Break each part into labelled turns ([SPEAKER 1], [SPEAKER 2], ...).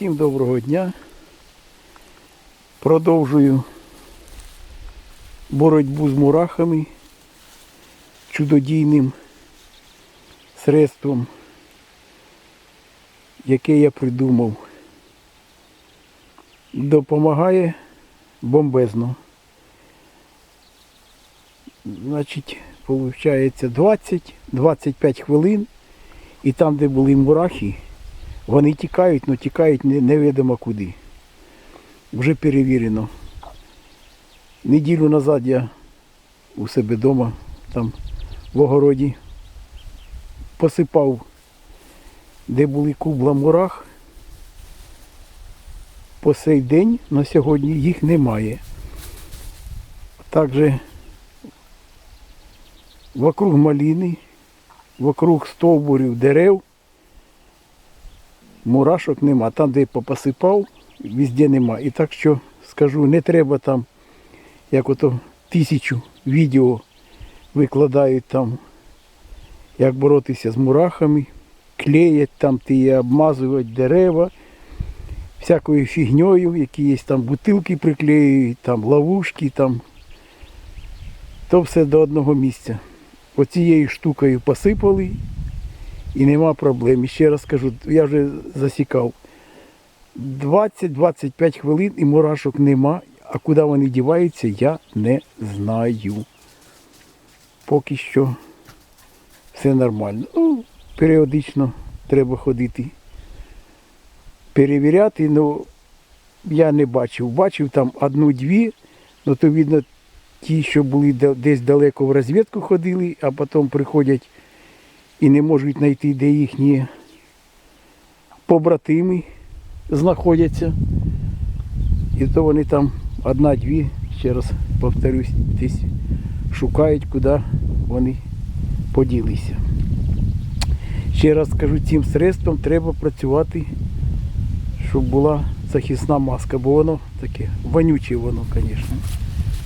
[SPEAKER 1] Всім доброго дня. Продовжую боротьбу з мурахами чудодійним средством, яке я придумав. Допомагає бомбезно. Значить, виходить 20-25 хвилин і там, де були мурахи, вони тікають, але тікають не- невідомо куди. Вже перевірено. Неділю назад я у себе вдома, там в огороді, посипав, де були кубла мурах. По сей день на сьогодні їх немає. Також вокруг маліни, вокруг стовбурів дерев мурашок нема. Там, де я попосипав, везде нема. І так що скажу, не треба там, як ото тисячу відео викладають там, як боротися з мурахами, клеять там ті обмазують дерева, всякою фігньою, які є там бутилки приклеюють, там ловушки, там. То все до одного місця. Оцією штукою посипали і нема проблем. І ще раз кажу, я вже засікав. 20-25 хвилин і мурашок нема, а куди вони діваються, я не знаю. Поки що все нормально. Ну, періодично треба ходити. Перевіряти, ну я не бачив. Бачив там одну-дві, ну то видно, ті, що були десь далеко в розвідку ходили, а потім приходять і не можуть знайти, де їхні побратими знаходяться. І то вони там одна-дві, ще раз повторюсь, десь шукають, куди вони поділися. Ще раз скажу, цим средством треба працювати, щоб була захисна маска, бо воно таке вонюче воно, звісно.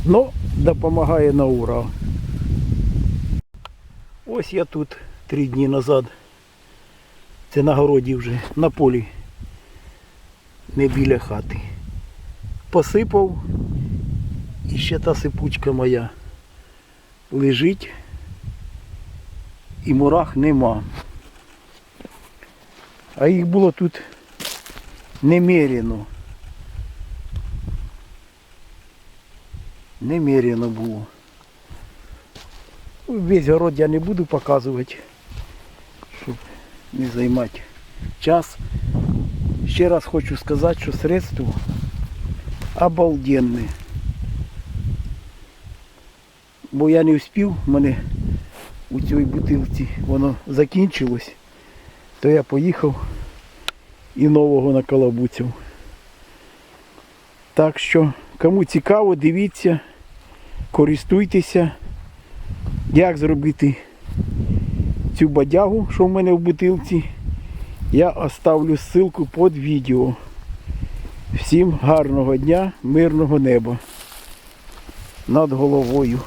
[SPEAKER 1] Но допомагає на ура. Ось я тут три дні назад. Це на городі вже, на полі, не біля хати. Посипав і ще та сипучка моя лежить і мурах нема. А їх було тут немерено. Немерено було. Весь город я не буду показувати, не займати час. Ще раз хочу сказати, що средство обалденне. Бо я не встиг, в мене у цій бутилці воно закінчилось, то я поїхав і нового накалабуців. Так що, кому цікаво, дивіться, користуйтеся, як зробити цю бадягу, що в мене в бутилці. Я оставлю ссылку під відео. Всім гарного дня, мирного неба над головою.